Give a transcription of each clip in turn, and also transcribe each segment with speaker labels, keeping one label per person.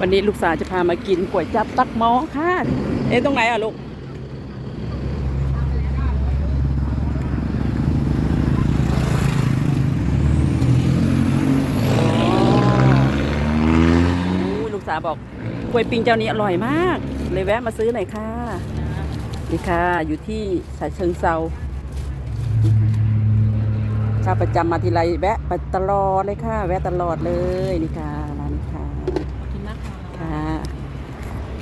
Speaker 1: วันนี้ลูกสาวจะพามากินก๋วยจับตักหม้อค่ะ เอ๊ะตรงไหนอะลูกลูกสาวบอกกล้วยปิ้งเจ้านี้อร่อยมาก เลยแวะมาซื้อหน่อยค่ะ นี่ค่ะ อยู่ที่สายเชิงเซาค่ะชาประจำมาทีไรแวะไปตลอดเลยค่ะ แวะตลอดเลย นี่ค่ะร้านนี้ค่ะ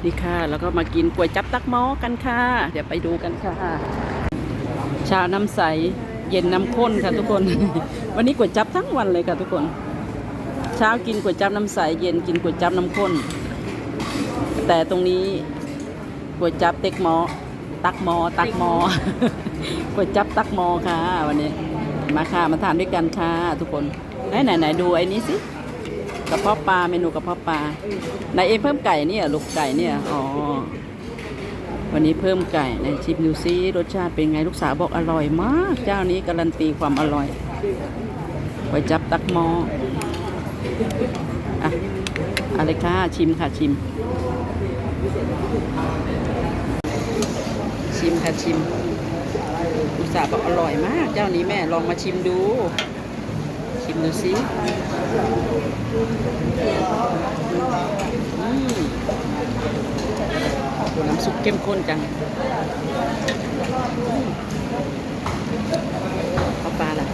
Speaker 2: นี่ค่ะ
Speaker 1: แล้วก็มากินก๋วยจับตักหม้อกันค่ะ เดี๋ยวไปดูกันค่ะ ชาน้ำใสเย็นน้ำข้นค่ะทุกคน วันนี้ก๋วยจับทั้งวันเลยค่ะทุกคน เช้ากินก๋วยจับน้ำใสเย็นกินก๋วยจับน้ำข้น แต่ตรงนี้ก๋วยจับเต็กหมอตักหมอตักหมอก๋วยจับตักหมอค่ะ วันนี้มาค่ะมาทานด้วยกันค่ะทุกคนไหนไหนไหนดูไอ้นี้สิ กระเพาะปลาเมนูกระเพาะปลาไหนเองเพิ่มไก่เนี่ยลูกไก่เนี่ยอ๋อวันนี้เพิ่มไก่ในชิมดูซิรสชาติเป็นไงลูกสาวบอกอร่อยมาก เจ้านี้การันตีความอร่อยก๋วยจับตักหมออะอะไรค่ะชิมค่ะชิม ชิมค่ะชิมอุตส่าห์บอกอร่อยมาก เจ้านี้แม่ลองมาชิมดู ชิมดูสิอือน้ำซุปเข้มข้นจังเอาปลาล่ะ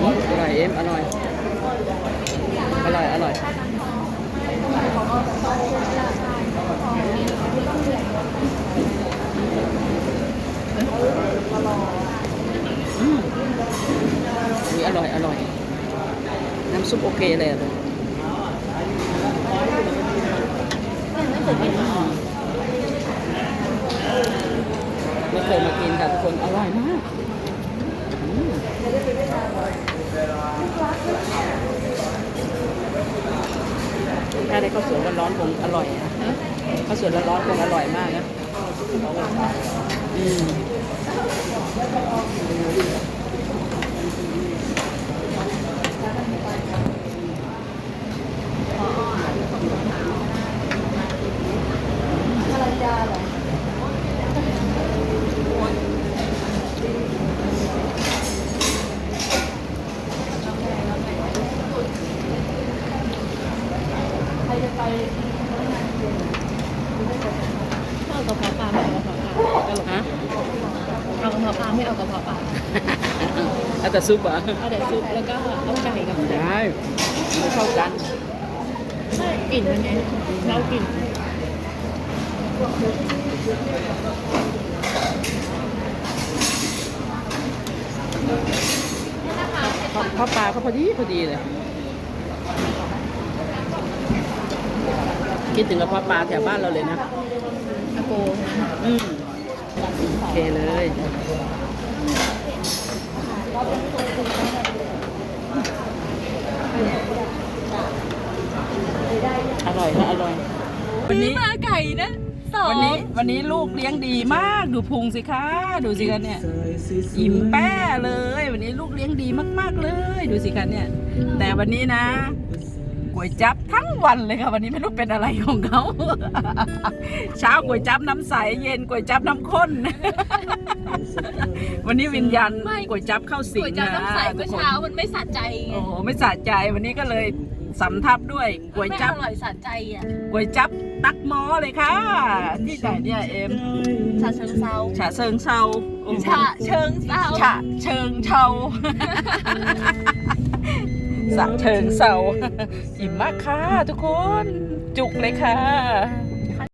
Speaker 1: อืมอร่อยเอ็มอร่อย อร่อย อร่อย อืม อร่อยอร่อย น้ำซุปโอเคเลยอะไม่เคยมากินค่ะทุกคนอร่อยมากถ้าได้ข้าวสวยร้อนๆคงอร่อยอะข้าวสวยร้อนๆคงอร่อยมากนะอืม
Speaker 2: เอากระเพาะปลาไม่เอากระเพาะปลาตลก
Speaker 1: ฮะ
Speaker 2: เอากระเพาะปลาไม่เอากระเพาะปลา
Speaker 1: เอาแต่ซุปเหรอ
Speaker 2: เอาแต่ซุปแล้วก็เอาไก่กับไก่
Speaker 1: ได้ไม่เข้ากัน
Speaker 2: กลิ่นมันไงเรากลิ่น
Speaker 1: ข้าวข้าวปลาเขาพอดีพอดีเลย คิดถึงกระเพาะปลาแถวบ้านเราเลยนะ
Speaker 2: อาโกนะ
Speaker 1: อืมโอเคเลยอร่อยนะอร่อย วันนี้
Speaker 2: มาไก่นะสอง
Speaker 1: วันนี้วันนี้ลูกเลี้ยงดีมากดูพุงสิคะดูสิคะเนี่ยอิ่มแป้เลย วันนี้ลูกเลี้ยงดีมาก ๆเลย ดูสิคะเนี่ย แต่วันนี้นะ ก๋วยจับทั้งวันเลยค่ะวันนี้ไม่รู้เป็นอะไรของเขา เช้าก๋วยจับน้ำใสเย็นก๋วยจับน้ำข้น วันนี้วิญญาณก๋วยจับเข้าสิ
Speaker 2: ก๋
Speaker 1: ง
Speaker 2: วยจั๊บน้ำใส
Speaker 1: ทุ
Speaker 2: เมื่
Speaker 1: ก
Speaker 2: อ
Speaker 1: คน
Speaker 2: เช้ามันไม่สะใจไง
Speaker 1: โอ้โหไม่สะใจวันนี้ก็เลยสำทับด้วยก๋วยจับ
Speaker 2: ไม่อร่อยสะใจอะ
Speaker 1: ก๋วยจับตักหมอเลยค่ะ ที่ไหนเนี่ยเอ็ม
Speaker 2: ชาเชิงเซา
Speaker 1: ฉะเชิงเซาโอ้โห
Speaker 2: ชาเชิงเซา
Speaker 1: ฉะเชิงเชา สะเชิงเซาอิ่มมากค่ะทุกคน จุกเลยค่ะ